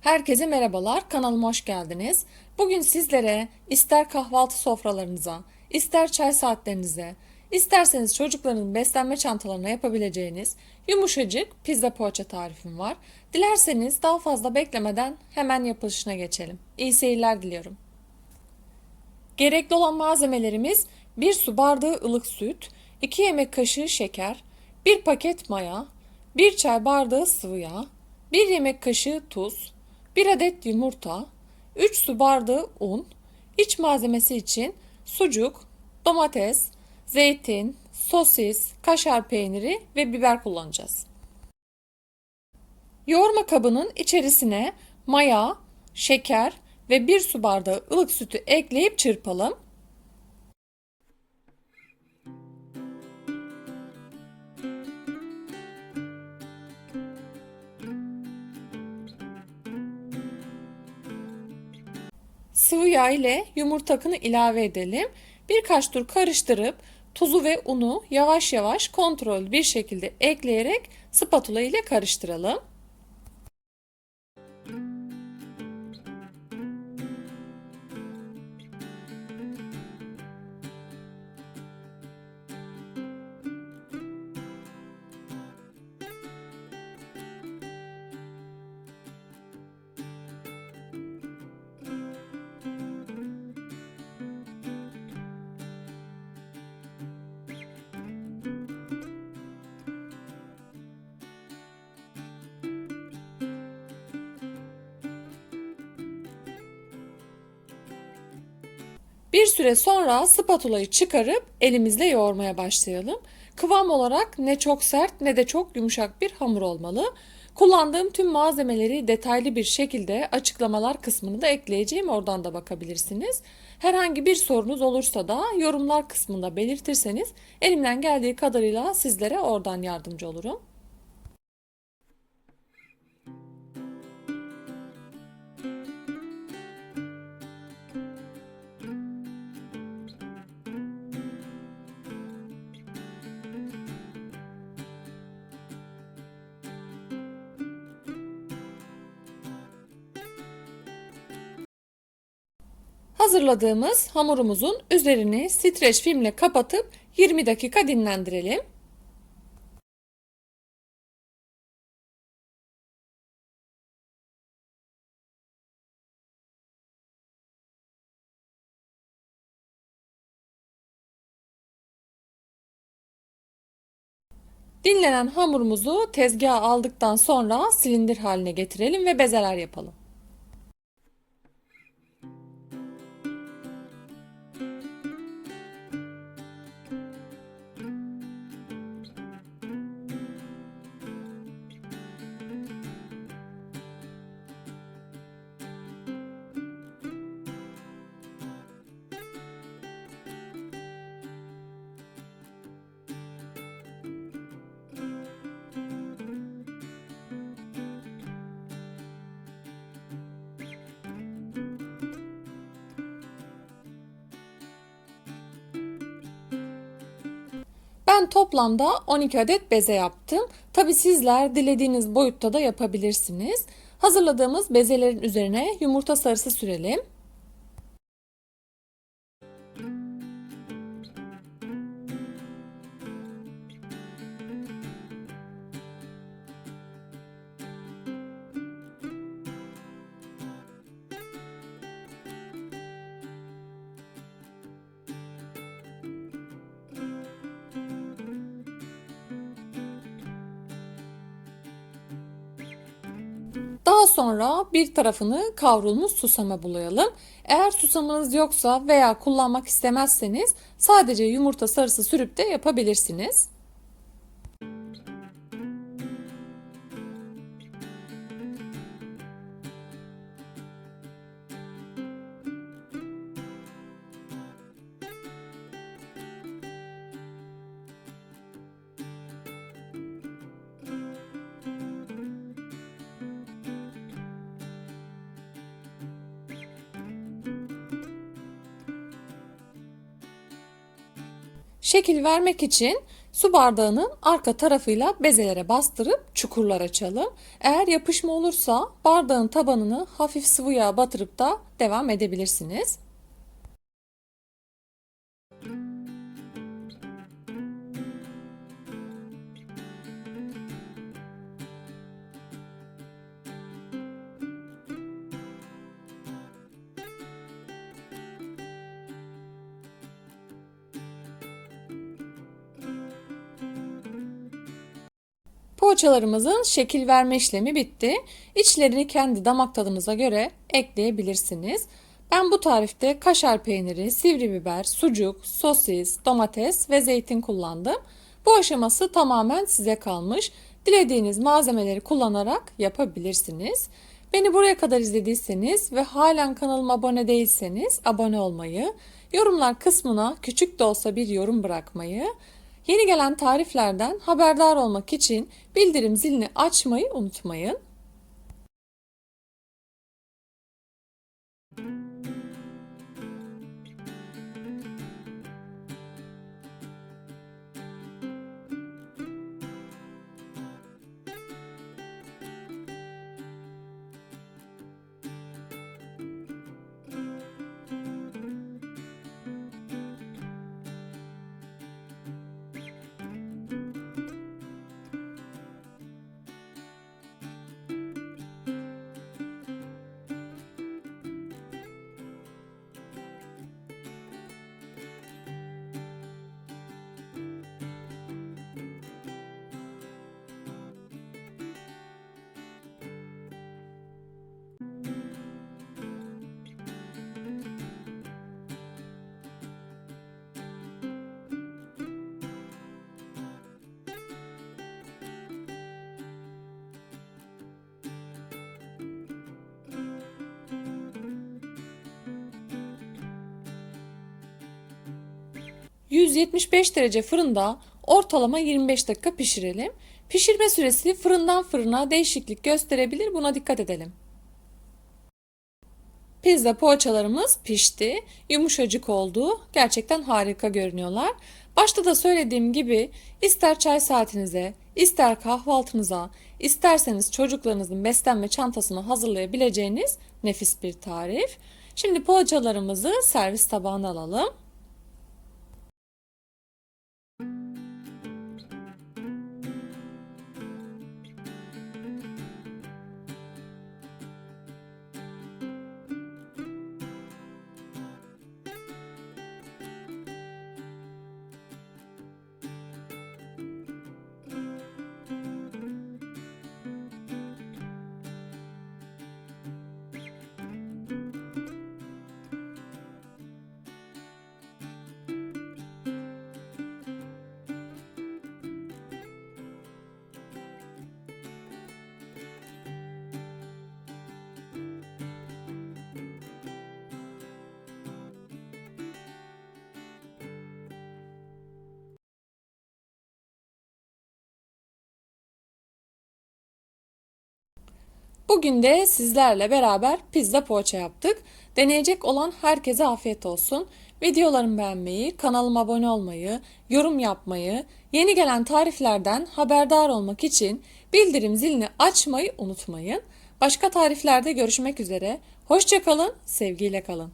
Herkese merhabalar, kanalıma hoş geldiniz. Bugün sizlere ister kahvaltı sofralarınıza, ister çay saatlerinize, isterseniz çocukların beslenme çantalarına yapabileceğiniz yumuşacık pizza poğaça tarifim var. Dilerseniz daha fazla beklemeden hemen yapılışına geçelim. İyi seyirler diliyorum. Gerekli olan malzemelerimiz 1 su bardağı ılık süt, 2 yemek kaşığı şeker, 1 paket maya, 1 çay bardağı sıvı yağ, 1 yemek kaşığı tuz, 1 adet yumurta, 3 su bardağı un, iç malzemesi için sucuk, domates, zeytin, sosis, kaşar peyniri ve biber kullanacağız. Yoğurma kabının içerisine maya, şeker ve 1 su bardağı ılık sütü ekleyip çırpalım. Sıvı yağ ile yumurta akını ilave edelim. Birkaç tur karıştırıp tuzu ve unu yavaş yavaş kontrol bir şekilde ekleyerek spatula ile karıştıralım. Bir süre sonra spatulayı çıkarıp elimizle yoğurmaya başlayalım. Kıvam olarak ne çok sert ne de çok yumuşak bir hamur olmalı. Kullandığım tüm malzemeleri detaylı bir şekilde açıklamalar kısmını da ekleyeceğim. Oradan da bakabilirsiniz. Herhangi bir sorunuz olursa da yorumlar kısmında belirtirseniz elimden geldiği kadarıyla sizlere oradan yardımcı olurum. Hazırladığımız hamurumuzun üzerini streç filmle kapatıp 20 dakika dinlendirelim. Dinlenen hamurumuzu tezgaha aldıktan sonra silindir haline getirelim ve bezeler yapalım. Ben toplamda 12 adet beze yaptım. Tabi sizler dilediğiniz boyutta da yapabilirsiniz. Hazırladığımız bezelerin üzerine yumurta sarısı sürelim. Daha sonra bir tarafını kavrulmuş susama bulayalım. Eğer susamınız yoksa veya kullanmak istemezseniz sadece yumurta sarısı sürüp de yapabilirsiniz. Şekil vermek için Su bardağının arka tarafıyla bezelere bastırıp çukurlar açalım. Eğer yapışma olursa bardağın tabanını hafif sıvı yağ batırıp da devam edebilirsiniz. Poğaçalarımızın şekil verme işlemi bitti. İçlerini kendi damak tadınıza göre ekleyebilirsiniz. Ben bu tarifte kaşar peyniri, sivri biber, sucuk, sosis, domates ve zeytin kullandım. Bu aşaması tamamen size kalmış. Dilediğiniz malzemeleri kullanarak yapabilirsiniz. Beni buraya kadar izlediyseniz ve halen kanalıma abone değilseniz abone olmayı, yorumlar kısmına küçük de olsa bir yorum bırakmayı, Yeni gelen tariflerden haberdar olmak için bildirim zilini açmayı unutmayın. ...175 derece fırında ortalama 25 dakika pişirelim. Pişirme süresi fırından fırına değişiklik gösterebilir. Buna dikkat edelim. Pizza poğaçalarımız pişti. Yumuşacık oldu. Gerçekten harika görünüyorlar. Başta da söylediğim gibi ister çay saatinize, ister kahvaltınıza, isterseniz çocuklarınızın beslenme çantasını hazırlayabileceğiniz nefis bir tarif. Şimdi poğaçalarımızı servis tabağına alalım. Bugün de sizlerle beraber pizza poğaça yaptık. Deneyecek olan herkese afiyet olsun. Videolarımı beğenmeyi, kanalıma abone olmayı, yorum yapmayı, yeni gelen tariflerden haberdar olmak için bildirim zilini açmayı unutmayın. Başka tariflerde görüşmek üzere. Hoşçakalın, sevgiyle kalın.